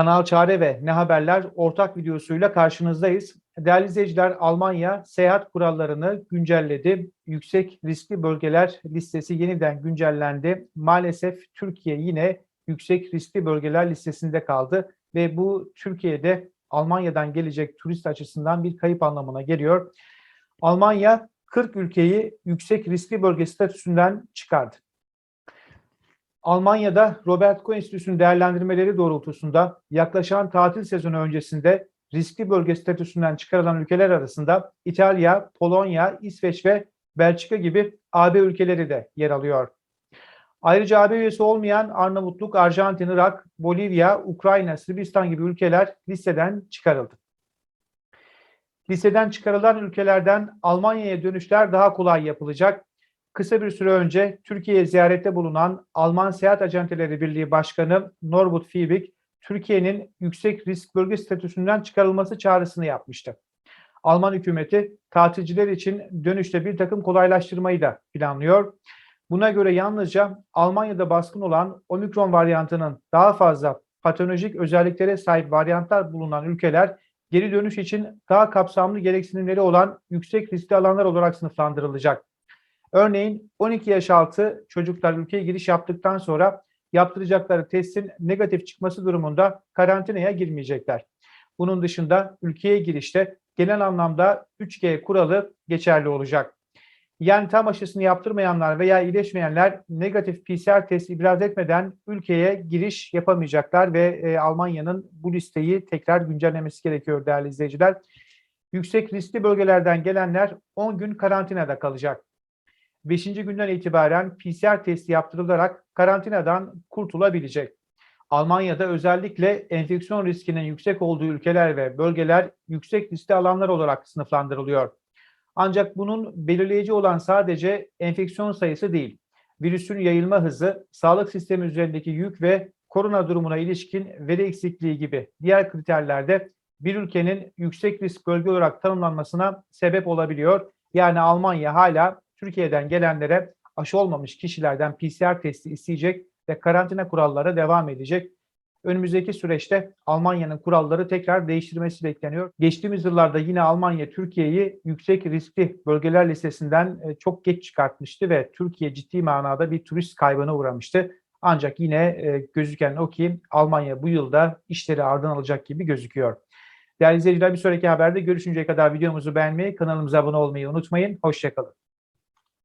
Kanal Çare ve Ne Haberler ortak videosuyla karşınızdayız. Değerli izleyiciler, Almanya seyahat kurallarını güncelledi. Yüksek riskli bölgeler listesi yeniden güncellendi. Maalesef Türkiye yine yüksek riskli bölgeler listesinde kaldı ve bu Türkiye'de Almanya'dan gelecek turist açısından bir kayıp anlamına geliyor. Almanya 40 ülkeyi yüksek riskli bölge statüsünden çıkardı. Almanya'da Robert Koch Enstitüsü'nün değerlendirmeleri doğrultusunda yaklaşan tatil sezonu öncesinde riskli bölge statüsünden çıkarılan ülkeler arasında İtalya, Polonya, İsveç ve Belçika gibi AB ülkeleri de yer alıyor. Ayrıca AB üyesi olmayan Arnavutluk, Arjantin, Irak, Bolivya, Ukrayna, Sırbistan gibi ülkeler listeden çıkarıldı. Listeden çıkarılan ülkelerden Almanya'ya dönüşler daha kolay yapılacak. Kısa bir süre önce Türkiye'ye ziyarette bulunan Alman Seyahat Acenteleri Birliği Başkanı Norbert Fiebig, Türkiye'nin yüksek risk bölge statüsünden çıkarılması çağrısını yapmıştı. Alman hükümeti tatilciler için dönüşte bir takım kolaylaştırmayı da planlıyor. Buna göre yalnızca Almanya'da baskın olan omikron varyantının daha fazla patolojik özelliklere sahip varyantlar bulunan ülkeler geri dönüş için daha kapsamlı gereksinimleri olan yüksek riskli alanlar olarak sınıflandırılacak. Örneğin 12 yaş altı çocuklar ülkeye giriş yaptıktan sonra yaptıracakları testin negatif çıkması durumunda karantinaya girmeyecekler. Bunun dışında ülkeye girişte genel anlamda 3G kuralı geçerli olacak. Yani tam aşısını yaptırmayanlar veya iyileşmeyenler negatif PCR testi ibraz etmeden ülkeye giriş yapamayacaklar ve e, Almanya'nın bu listeyi tekrar güncellemesi gerekiyor değerli izleyiciler. Yüksek riskli bölgelerden gelenler 10 gün karantinada kalacak. 5. günden itibaren PCR testi yaptırılarak karantinadan kurtulabilecek. Almanya'da özellikle enfeksiyon riskinin yüksek olduğu ülkeler ve bölgeler yüksek riskli alanlar olarak sınıflandırılıyor. Ancak bunun belirleyici olan sadece enfeksiyon sayısı değil. Virüsün yayılma hızı, sağlık sistemi üzerindeki yük ve korona durumuna ilişkin veri eksikliği gibi diğer kriterlerde bir ülkenin yüksek risk bölge olarak tanımlanmasına sebep olabiliyor. Yani Almanya hala Türkiye'den gelenlere aşı olmamış kişilerden PCR testi isteyecek ve karantina kuralları devam edecek. Önümüzdeki süreçte Almanya'nın kuralları tekrar değiştirmesi bekleniyor. Geçtiğimiz yıllarda yine Almanya Türkiye'yi yüksek riskli bölgeler listesinden e, çok geç çıkartmıştı ve Türkiye ciddi manada bir turist kaybına uğramıştı. Ancak yine e, gözüken o ki Almanya bu yılda işleri ardından alacak gibi gözüküyor. Değerli izleyiciler bir sonraki haberde görüşünceye kadar videomuzu beğenmeyi, kanalımıza abone olmayı unutmayın. Hoşçakalın.